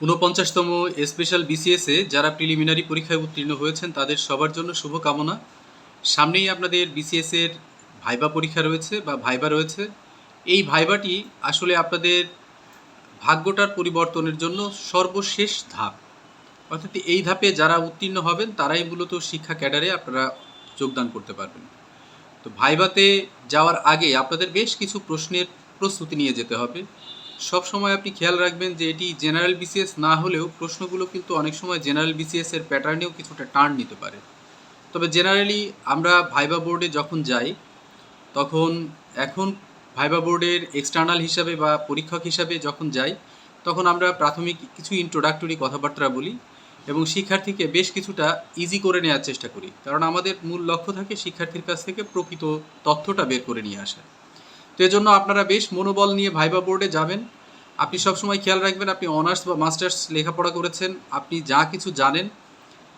ঊনপঞ্চাশতম special বিসিএসে যারা preliminary পরীক্ষায় উত্তীর্ণ হয়েছেন, তাদের সবার জন্য শুভকামনা। সামনেই আপনাদের বিসিএসের ভাইবা পরীক্ষা রয়েছে বা ভাইবা রয়েছে। এই ভাইবাটি আসলে আপনাদের ভাগ্যটার পরিবর্তনের জন্য সর্বশেষ ধাপ। অর্থাৎ এই ধাপে যারা উত্তীর্ণ হবেন, তারাই মূলত শিক্ষা ক্যাডারে আপনারা যোগদান করতে পারবেন। তো ভাইভাতে যাওয়ার আগে আপনাদের বেশ কিছু প্রশ্নের প্রস্তুতি নিয়ে যেতে হবে। সব সময় আপনি খেয়াল রাখবেন যে এটি জেনারেল বিসিএস না হলেও প্রশ্নগুলো কিন্তু অনেক সময় জেনারেল বিসিএস এর প্যাটার্নেও কিছুটা টার্ন নিতে পারে। তবে জেনারেলি আমরা ভাইবা বোর্ডে যখন যাই, তখন এখন ভাইবা বোর্ডের এক্সটার্নাল হিসাবে বা পরীক্ষক হিসাবে যখন যাই, তখন আমরা প্রাথমিক কিছু ইন্ট্রোডাক্টরি কথাবার্তা বলি এবং শিক্ষার্থীকে বেশ কিছুটা ইজি করে নেওয়ার চেষ্টা করি। কারণ আমাদের মূল লক্ষ্য থাকে শিক্ষার্থীর কাছ থেকে প্রকৃত তথ্যটা বের করে নিয়ে আসা তো এজন্য আপনারা বেশ মনোবল নিয়ে ভাইবা বোর্ডে যাবেন। আপনি সবসময় খেয়াল রাখবেন, আপনি অনার্স বা মাস্টার্স লেখাপড়া করেছেন, আপনি যা কিছু জানেন,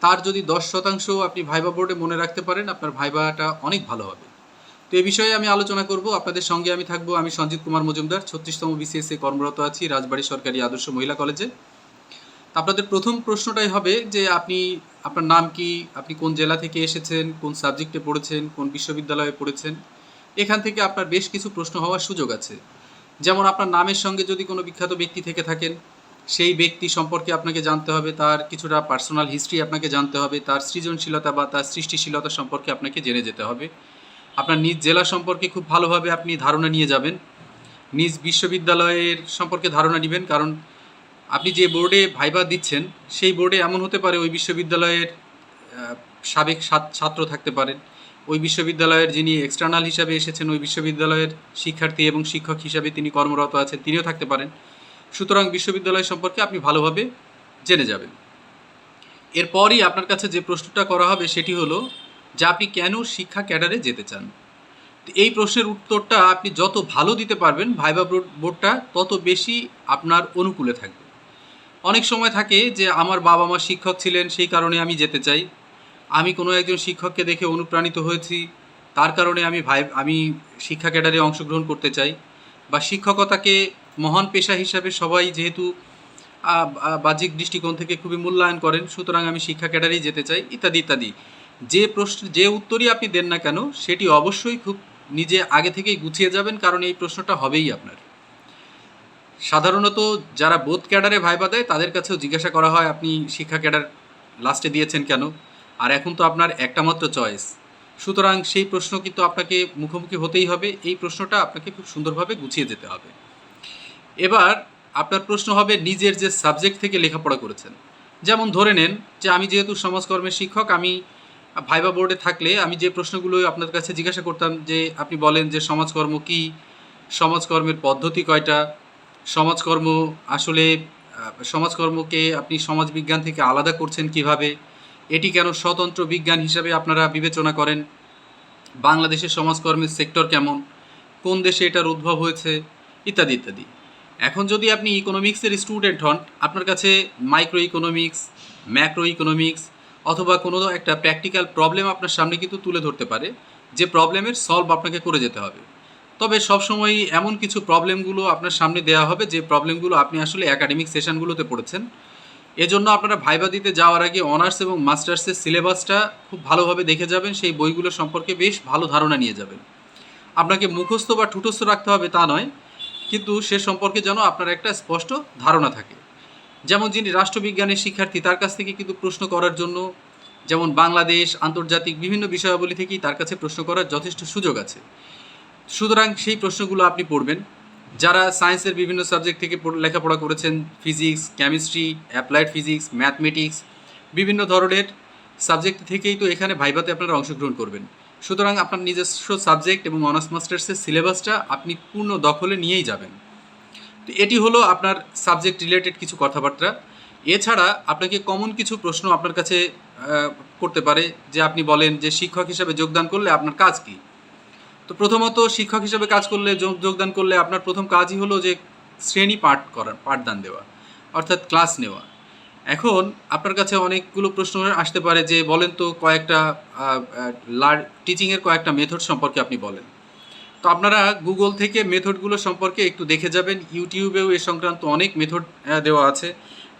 তার যদি দশ শতাংশ আপনি ভাইবা বোর্ডে মনে রাখতে পারেন, আপনার ভাইবাটা অনেক ভালো হবে। তো এই বিষয়ে আমি আলোচনা করব। আপনাদের সঙ্গে আমি থাকব আমি সঞ্জিত কুমার মজুমদার, ছত্রিশতম বিসিএসএ কর্মরত আছি রাজবাড়ী সরকারি আদর্শ মহিলা কলেজে। আপনাদের প্রথম প্রশ্নটাই হবে যে আপনি, আপনার নাম কি, আপনি কোন জেলা থেকে এসেছেন, কোন সাবজেক্টে পড়েছেন, কোন বিশ্ববিদ্যালয়ে পড়েছেন? এখান থেকে আপনার বেশ কিছু প্রশ্ন হওয়ার সুযোগ আছে। যেমন আপনার নামের সঙ্গে যদি কোনো বিখ্যাত ব্যক্তি থেকে থাকেন, সেই ব্যক্তি সম্পর্কে আপনাকে জানতে হবে, তার কিছুটা পার্সোনাল হিস্ট্রি আপনাকে জানতে হবে, তার সৃজনশীলতা বা তার সৃষ্টিশীলতা সম্পর্কে আপনাকে জেনে যেতে হবে। আপনার নিজ জেলা সম্পর্কে খুব ভালোভাবে আপনি ধারণা নিয়ে যাবেন। নিজ বিশ্ববিদ্যালয়ের সম্পর্কে ধারণা নেবেন, কারণ আপনি যে বোর্ডে ভাইবা দিচ্ছেন, সেই বোর্ডে এমন হতে পারে ওই বিশ্ববিদ্যালয়ের সাবেক ছাত্র থাকতে পারেন। ওই বিশ্ববিদ্যালয়ের যিনি এক্সটার্নাল হিসাবে এসেছেন, ওই বিশ্ববিদ্যালয়ের শিক্ষার্থী এবং শিক্ষক হিসাবে তিনি কর্মরত আছেন, তিনিও থাকতে পারেন। সুতরাং বিশ্ববিদ্যালয় সম্পর্কে আপনি ভালোভাবে জেনে যাবেন। এরপরই আপনার কাছে যে প্রশ্নটা করা হবে সেটি হলো, যে আপনি কেন শিক্ষা ক্যাডারে যেতে চান? এই প্রশ্নের উত্তরটা আপনি যত ভালো দিতে পারবেন, ভাইবা বোর্ড- বোর্ডটা তত বেশি আপনার অনুকূলে থাকবে। অনেক সময় থাকে যে, আমার বাবা মা শিক্ষক ছিলেন, সেই কারণে আমি যেতে চাই। আমি কোনো একজন শিক্ষককে দেখে অনুপ্রাণিত হয়েছি, তার কারণে আমি ভাই আমি শিক্ষা ক্যাডারে অংশগ্রহণ করতে চাই বা শিক্ষকতাকে মহান পেশা হিসাবে সবাই যেহেতু বাহ্যিক দৃষ্টিকোণ থেকে খুবই মূল্যায়ন করেন, সুতরাং আমি শিক্ষা ক্যাডারেই যেতে চাই, ইত্যাদি ইত্যাদি। যে প্রশ্ন যে উত্তরই আপনি দেন না কেন, সেটি অবশ্যই খুব নিজে আগে থেকেই গুছিয়ে যাবেন, কারণ এই প্রশ্নটা হবেই আপনার। সাধারণত যারা বোধ ক্যাডারে ভাইবা দেয়, তাদের কাছেও জিজ্ঞাসা করা হয়, আপনি শিক্ষা ক্যাডার লাস্টে দিয়েছেন কেন? আর এখন তো আপনার একটা মাত্র চয়েস সুতরাং সেই প্রশ্ন কিন্তু আপনাকে মুখোমুখি হতেই হবে। এই প্রশ্নটা আপনাকে খুব সুন্দরভাবে গুছিয়ে যেতে হবে। এবার আপনার প্রশ্ন হবে নিজের যে সাবজেক্ট থেকে লেখাপড়া করেছেন। যেমন ধরে নেন যে আমি যেহেতু সমাজকর্মের শিক্ষক, আমি ভাইবা বোর্ডে থাকলে আমি যে প্রশ্নগুলো আপনার কাছে জিজ্ঞাসা করতাম যে আপনি বলেন যে সমাজকর্ম কি, সমাজকর্মের পদ্ধতি কয়টা, সমাজকর্ম আসলে সমাজকর্মকে আপনি সমাজবিজ্ঞান থেকে আলাদা করছেন কীভাবে এটি কেন স্বতন্ত্র বিজ্ঞান হিসাবে আপনারা বিবেচনা করেন? বাংলাদেশের সমাজকর্মের সেক্টর কেমন? কোন দেশে এটার উদ্ভব হয়েছে? ইত্যাদি ইত্যাদি। এখন যদি আপনি ইকোনমিক্সের স্টুডেন্ট হন, আপনার কাছে মাইক্রো ইকোনমিক্স ম্যাক্রো ইকোনমিক্স অথবা কোনো একটা প্র্যাকটিক্যাল প্রবলেম আপনার সামনে কিন্তু তুলে ধরতে পারে, যে প্রবলেমের সলভ আপনাকে করে যেতে হবে। তবে সবসময় এমন কিছু প্রবলেমগুলো আপনার সামনে দেওয়া হবে, যে প্রবলেমগুলো আপনি আসলে একাডেমিক সেশনগুলোতে পড়েছেন। এজন্য আপনারা ভাইবা দিতে যাওয়ার আগে অনার্স এবং মাস্টার্সের সিলেবাসটা খুব ভালোভাবে দেখে যাবেন, সেই বইগুলো সম্পর্কে বেশ ভালো ধারণা নিয়ে যাবেন। আপনাকে মুখস্থ বা ঠুটস্থ রাখতে হবে তা নয়, কিন্তু সে সম্পর্কে যেন আপনার একটা স্পষ্ট ধারণা থাকে। যেমন যিনি রাষ্ট্রবিজ্ঞানের শিক্ষার্থী, তার কাছ থেকে কিন্তু প্রশ্ন করার জন্য, যেমন বাংলাদেশ, আন্তর্জাতিক বিভিন্ন বিষয়াবলী থেকেই তার কাছে প্রশ্ন করার যথেষ্ট সুযোগ আছে। সুতরাং সেই প্রশ্নগুলো আপনি পড়বেন। যারা সায়েন্সের বিভিন্ন সাবজেক্ট থেকে লেখাপড়া করেছেন, physics, chemistry, applied physics, mathematics, বিভিন্ন ধরনের সাবজেক্ট থেকেই তো এখানে ভাইভাতে আপনারা অংশগ্রহণ করবেন। সুতরাং আপনার নিজস্ব সাবজেক্ট এবং অনার্স মাস্টার্সের সিলেবাসটা আপনি পূর্ণ দখলে নিয়েই যাবেন। তো এটি হলো আপনার সাবজেক্ট রিলেটেড কিছু কথাবার্তা। এছাড়া আপনাকে কমন কিছু প্রশ্ন আপনার কাছে করতে পারে যে আপনি বলেন যে শিক্ষক হিসাবে যোগদান করলে আপনার কাজ কী। তো প্রথমত শিক্ষক হিসেবে কাজ করলে, যোগ যোগদান করলে আপনার প্রথম কাজই হলো যে শ্রেণি পাঠ করা পাঠদান দেওয়া, অর্থাৎ ক্লাস নেওয়া। এখন আপনার কাছে অনেকগুলো প্রশ্ন আসতে পারে যে বলেন তো কয়েকটা টিচিংয়ের কয়েকটা মেথড সম্পর্কে আপনি বলেন। তো আপনারা গুগল থেকে মেথডগুলো সম্পর্কে একটু দেখে যাবেন। ইউটিউবেও এ সংক্রান্ত অনেক মেথড দেওয়া আছে।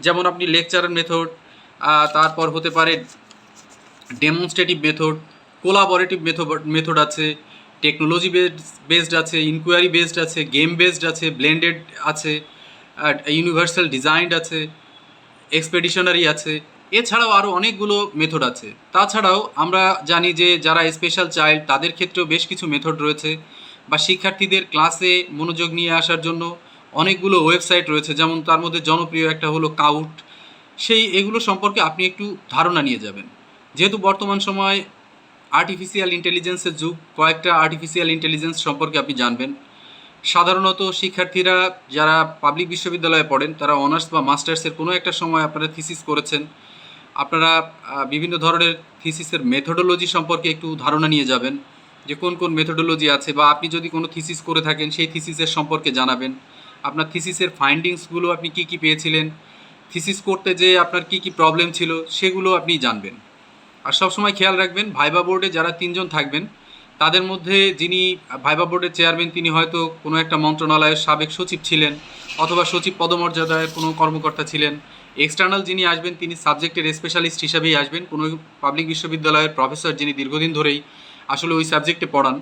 যেমন আপনি লেকচারার মেথড তারপর হতে পারে demonstrative method collaborative method method আছে। টেকনোলজি বেসড আছে ইনকোয়ারি বেসড আছে গেম বেসড আছে ব্লেন্ডেড আছে ইউনিভার্সাল ডিজাইনড আছে এক্সপেডিশনারি আছে, এছাড়াও আরও অনেকগুলো মেথড আছে। তাছাড়াও আমরা জানি যে যারা স্পেশাল চাইল্ড তাদের ক্ষেত্রেও বেশ কিছু মেথড রয়েছে, বা শিক্ষার্থীদের ক্লাসে মনোযোগ নিয়ে আসার জন্য অনেকগুলো ওয়েবসাইট রয়েছে, যেমন তার মধ্যে জনপ্রিয় একটা হলো কাউট সেই এগুলো সম্পর্কে আপনি একটু ধারণা নিয়ে যাবেন। যেহেতু বর্তমান সময় আর্টিফিশিয়াল ইন্টেলিজেন্সের যুগ। কয়েকটা আর্টিফিশিয়াল ইন্টেলিজেন্স সম্পর্কে আপনি জানবেন। সাধারণত শিক্ষার্থীরা যারা পাবলিক বিশ্ববিদ্যালয়ে পড়েন, তারা অনার্স বা মাস্টার্সের কোনো একটা সময় আপনারা থিসিস করেছেন। আপনারা বিভিন্ন ধরনের থিসিসের মেথোডোলজি সম্পর্কে একটু ধারণা নিয়ে যাবেন যে কোন কোন মেথোডোলজি আছে বা আপনি যদি কোনো থিসিস করে থাকেন, সেই থিসিসের সম্পর্কে জানাবেন। আপনার থিসিসের ফাইন্ডিংসগুলো আপনি কি কি পেয়েছিলেন? থিসিস করতে যে আপনার কি কি প্রবলেম ছিল, সেগুলো আপনি জানবেন। আর সবসময় খেয়াল রাখবেন ভাইবা বোর্ডে যারা তিনজন থাকবেন, তাদের মধ্যে যিনি ভাইবা বোর্ডের চেয়ারম্যান তিনি হয়তো কোনো একটা মন্ত্রণালয়ের সাবেক সচিব ছিলেন অথবা সচিব পদমর্যাদায় কোনো কর্মকর্তা ছিলেন। এক্সটার্নাল যিনি আসবেন, তিনি সাবজেক্টের স্পেশালিস্ট হিসাবেই আসবেন। কোনো পাবলিক বিশ্ববিদ্যালয়ের প্রফেসর যিনি দীর্ঘদিন ধরেই আসলে ওই সাবজেক্টে পড়ান।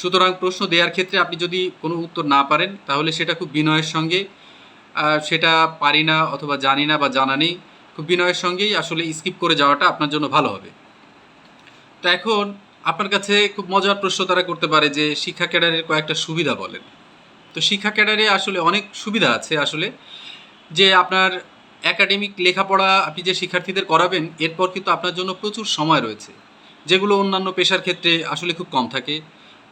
সুতরাং প্রশ্ন দেওয়ার ক্ষেত্রে আপনি যদি কোনো উত্তর না পারেন, তাহলে সেটা খুব বিনয়ের সঙ্গে সেটা পারি না অথবা জানি না বা জানা নেই। খুব বিনয়ের সঙ্গেই আসলে স্কিপ করে যাওয়াটা আপনার জন্য ভালো হবে। তো এখন আপনার কাছে খুব মজার প্রশ্ন তারা করতে পারে যে শিক্ষা ক্যাডারের কয়েকটা সুবিধা বলেন। তো শিক্ষা ক্যাডারে আসলে অনেক সুবিধা আছে আসলে। যে আপনার একাডেমিক লেখাপড়া আপনি যে শিক্ষার্থীদের করাবেন, এরপর কিন্তু আপনার জন্য প্রচুর সময় রয়েছে। যেগুলো অন্যান্য পেশার ক্ষেত্রে আসলে খুব কম থাকে।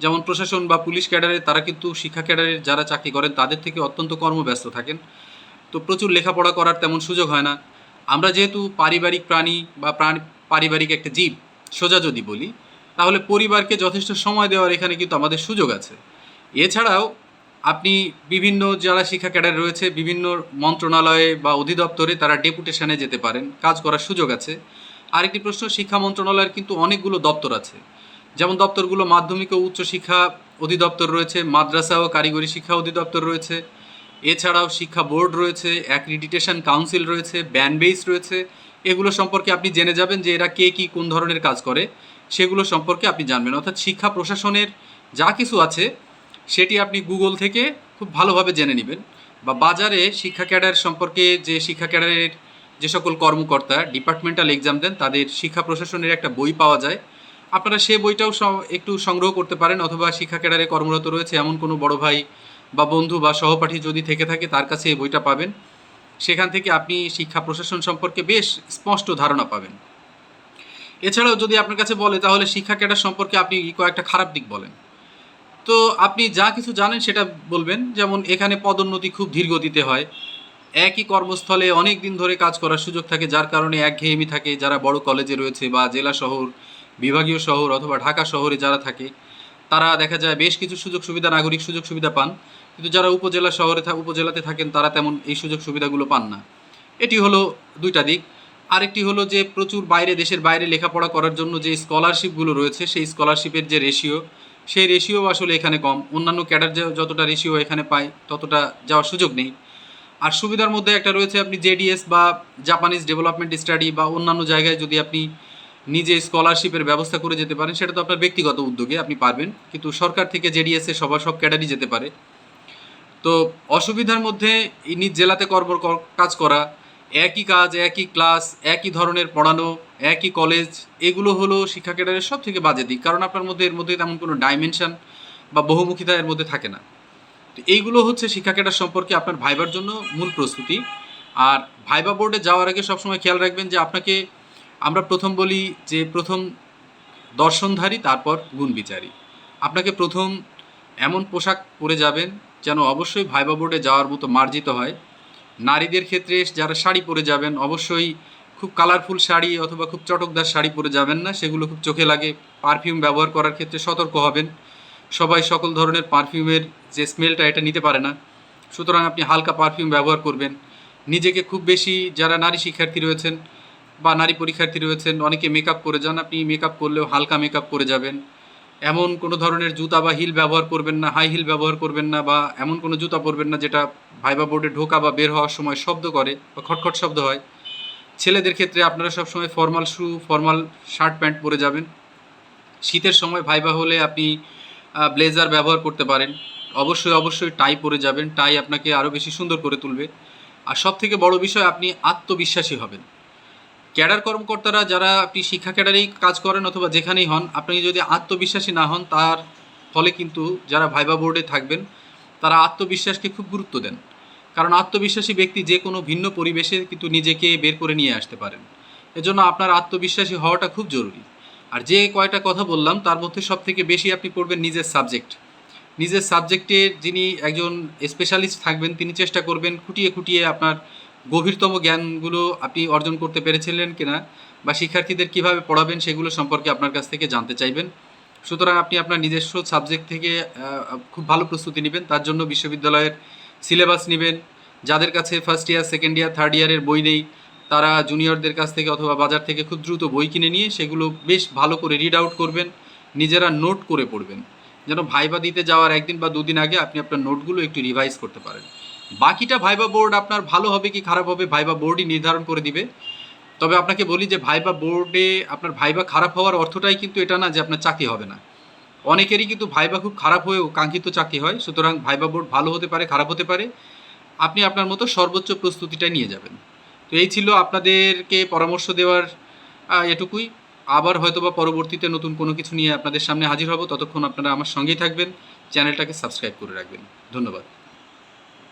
যেমন প্রশাসন বা পুলিশ ক্যাডারে তারা কিন্তু শিক্ষা ক্যাডারের যারা চাকরি করেন, তাদের থেকে অত্যন্ত কর্মব্যস্ত থাকেন। তো প্রচুর লেখাপড়া করার তেমন সুযোগ হয় না। আমরা যেহেতু পারিবারিক প্রাণী বা পারিবারিক একটা জীব, সোজা যদি বলি, তাহলে পরিবারকে যথেষ্ট সময় দেওয়ার এখানে কিন্তু আমাদের সুযোগ আছে। এছাড়াও আপনি বিভিন্ন যারা শিক্ষা ক্যাডার রয়েছে, বিভিন্ন মন্ত্রণালয়ে বা অধিদপ্তরে তারা ডেপুটেশনে যেতে পারেন, কাজ করার সুযোগ আছে। আরেকটি প্রশ্ন, শিক্ষা মন্ত্রণালয়ের কিন্তু অনেকগুলো দপ্তর আছে। যেমন দপ্তরগুলো মাধ্যমিক ও উচ্চ শিক্ষা অধিদপ্তর রয়েছে, মাদ্রাসা ও কারিগরি শিক্ষা অধিদপ্তর রয়েছে এছাড়াও শিক্ষা বোর্ড রয়েছে অ্যাক্রিডিটেশন কাউন্সিল রয়েছে ব্যান বেস রয়েছে। এগুলো সম্পর্কে আপনি জেনে যাবেন যে এরা কে কী কোন ধরনের কাজ করে, সেগুলো সম্পর্কে আপনি জানবেন। অর্থাৎ শিক্ষা প্রশাসনের যা কিছু আছে, সেটি আপনি গুগল থেকে খুব ভালোভাবে জেনে নেবেন। বা বাজারে শিক্ষা ক্যাডার সম্পর্কে যে শিক্ষা ক্যাডারের যে সকল কর্মকর্তা, ডিপার্টমেন্টাল এক্সাম দেন, তাদের শিক্ষা প্রশাসনের একটা বই পাওয়া যায়। আপনারা সে বইটাও একটু সংগ্রহ করতে পারেন, অথবা শিক্ষা ক্যাডারে কর্মরত রয়েছে এমন কোনো বড় ভাই বা বন্ধু বা সহপাঠী যদি থেকে থাকে তার কাছে এই বইটা পাবেন। সেখান থেকে আপনি শিক্ষা প্রশাসন সম্পর্কে বেশ স্পষ্ট ধারণা পাবেন। এছাড়াও যদি আপনার কাছে বলে, তাহলে শিক্ষা ক্যাডার সম্পর্কে আপনি কয়েকটা খারাপ দিক বলেন। তো আপনি যা কিছু জানেন সেটা বলবেন, যেমন এখানে পদোন্নতি খুব ধীর গতিতে হয়। একই কর্মস্থলে অনেক দিন ধরে কাজ করার সুযোগ থাকে, যার কারণে একঘেয়েমি থাকে। যারা বড় কলেজে রয়েছে বা জেলা শহর, বিভাগীয় শহর অথবা ঢাকা শহরে যারা থাকে তারা দেখা যায় বেশ কিছু সুযোগ সুবিধা, নাগরিক সুযোগ সুবিধা পান। কিন্তু যারা উপজেলা শহরে উপজেলাতে থাকেন, তারা তেমন এই সুযোগ সুবিধাগুলো পান না। এটি হলো দুইটা দিক। আরেকটি হলো যে, প্রচুর বাইরে, দেশের বাইরে লেখাপড়া করার জন্য যে স্কলারশিপগুলো রয়েছে, সেই স্কলারশিপের যে রেশিও সেই রেশিও আসলে এখানে কম। অন্যান্য ক্যাডার যতটা রেশিও এখানে পায়, ততটা যাওয়ার সুযোগ নেই। আর সুবিধার মধ্যে একটা রয়েছে, আপনি জেডিএস বা জাপানিজ ডেভেলপমেন্ট স্টাডি বা অন্যান্য জায়গায় যদি আপনি নিজে স্কলারশিপের ব্যবস্থা করে যেতে পারেন, সেটা তো আপনার ব্যক্তিগত উদ্যোগে, আপনি পারবেন। কিন্তু সরকার থেকে জেডিএসে সবার সব ক্যাডারই যেতে পারে। তো অসুবিধার মধ্যে নিজ জেলাতে কর্ম কাজ করা, একই কাজ, একই ক্লাস একই ধরনের পড়ানো, একই কলেজ এগুলো হলো শিক্ষা ক্যাডারের সব থেকে বাজে দিক। কারণ আপনার মধ্যে, এর মধ্যে তেমন কোনো ডাইমেনশন বা বহুমুখিতা এর মধ্যে থাকে না। তো এইগুলো হচ্ছে শিক্ষা ক্যাডার সম্পর্কে আপনার ভাইবার জন্য মূল প্রস্তুতি। আর ভাইবা বোর্ডে যাওয়ার আগে সবসময় খেয়াল রাখবেন যে আপনাকে আমরা প্রথম বলি যে প্রথম দর্শনধারী, তারপর গুণ বিচারী। আপনাকে প্রথম এমন পোশাক পরে যাবেন যেন অবশ্যই ভাইবা বোর্ডে যাওয়ার মতো মার্জিত হয়। নারীদের ক্ষেত্রে যারা শাড়ি পরে যাবেন, অবশ্যই খুব কালারফুল শাড়ি অথবা খুব চটকদার শাড়ি পরে যাবেন না, সেগুলো খুব চোখে লাগে। পারফিউম ব্যবহার করার ক্ষেত্রে সতর্ক হবেন। সবাই সকল ধরনের পারফিউমের যে স্মেলটা, এটা নিতে পারে না। সুতরাং আপনি হালকা পারফিউম ব্যবহার করবেন। নিজেকে খুব বেশি যারা নারী শিক্ষার্থী রয়েছেন বা নারী পরীক্ষার্থী রয়েছেন, অনেকে মেকআপ করে যান, আপনি মেকআপ করলেও হালকা মেকআপ করে যাবেন। এমন কোনো ধরনের জুতা বা হিল ব্যবহার করবেন না হাই হিল ব্যবহার করবেন না বা এমন কোনো জুতা পরবেন না যেটা ভাইবা বোর্ডে ঢোকা বা বের হওয়ার সময় শব্দ করে বা খটখট শব্দ হয়। ছেলেদের ক্ষেত্রে আপনারা সবসময় formal shoe formal shirt pant পরে যাবেন। শীতের সময় ভাইবা হলে আপনি ব্লেজার ব্যবহার করতে পারেন। অবশ্যই অবশ্যই টাই পরে যাবেন। টাই আপনাকে আরও বেশি সুন্দর করে তুলবে। আর সব থেকে বড় বিষয়, আপনি আত্মবিশ্বাসী হবেন। ক্যাডার কর্মকর্তারা যারা আপনি শিক্ষা ক্যাডারেই কাজ করেন অথবা যেখানেই হন, আপনি যদি আত্মবিশ্বাসী না হন, তার ফলে কিন্তু যারা ভাইবা বোর্ডে থাকবেন, তারা আত্মবিশ্বাসকে খুব গুরুত্ব দেন। কারণ আত্মবিশ্বাসী ব্যক্তি যে কোনো ভিন্ন পরিবেশে কিন্তু নিজেকে বের করে নিয়ে আসতে পারেন। এজন্য আপনার আত্মবিশ্বাসী হওয়াটা খুব জরুরি। আর যে কয়টা কথা বললাম, তার মধ্যে সব থেকে বেশি আপনি পড়বেন নিজের সাবজেক্ট। নিজের সাবজেক্টের যিনি একজন স্পেশালিস্ট থাকবেন, তিনি চেষ্টা করবেন খুঁটিয়ে খুঁটিয়ে আপনার গভীরতম জ্ঞানগুলো আপনি অর্জন করতে পেরেছিলেন কিনা বা শিক্ষার্থীদের কীভাবে পড়াবেন সেগুলো সম্পর্কে আপনার কাছ থেকে জানতে চাইবেন। সুতরাং আপনি আপনার নিজস্ব সাবজেক্ট থেকে খুব ভালো প্রস্তুতি নেবেন। তার জন্য বিশ্ববিদ্যালয়ের সিলেবাস নেবেন। যাদের কাছে first year second year third ইয়ারের বই নেই, তারা জুনিয়রদের কাছ থেকে অথবা বাজার থেকে খুব দ্রুত বই কিনে নিয়ে সেগুলো বেশ ভালো করে রিড আউট করবেন। নিজেরা নোট করে পড়বেন। যেন ভাইবা দিতে যাওয়ার একদিন বা দুদিন আগে আপনি আপনার নোটগুলো একটু রিভাইজ করতে পারেন। বাকিটা ভাইবা বোর্ড আপনার ভালো হবে কি খারাপ হবে ভাইবা বোর্ডই নির্ধারণ করে দিবে। তবে আপনাকে বলি যে ভাইবা বোর্ডে আপনার ভাইবা খারাপ হওয়ার অর্থটাই কিন্তু এটা না যে আপনার চাকরি হবে না। অনেকেরই কিন্তু ভাইবা খুব খারাপ হয়েও কাঙ্ক্ষিত চাকরি হয়, সুতরাং ভাইবা বোর্ড ভালো হতে পারে, খারাপ হতে পারে। আপনি আপনার মতো সর্বোচ্চ প্রস্তুতিটা নিয়ে যাবেন। তো এই ছিল আপনাদেরকে পরামর্শ দেওয়ার এটুকুই। আবার হয়তো বা পরবর্তীতে নতুন কোনো কিছু নিয়ে আপনাদের সামনে হাজির হব। ততক্ষণ আপনারা আমার সঙ্গেই থাকবেন, চ্যানেলটাকে সাবস্ক্রাইব করে রাখবেন। ধন্যবাদ।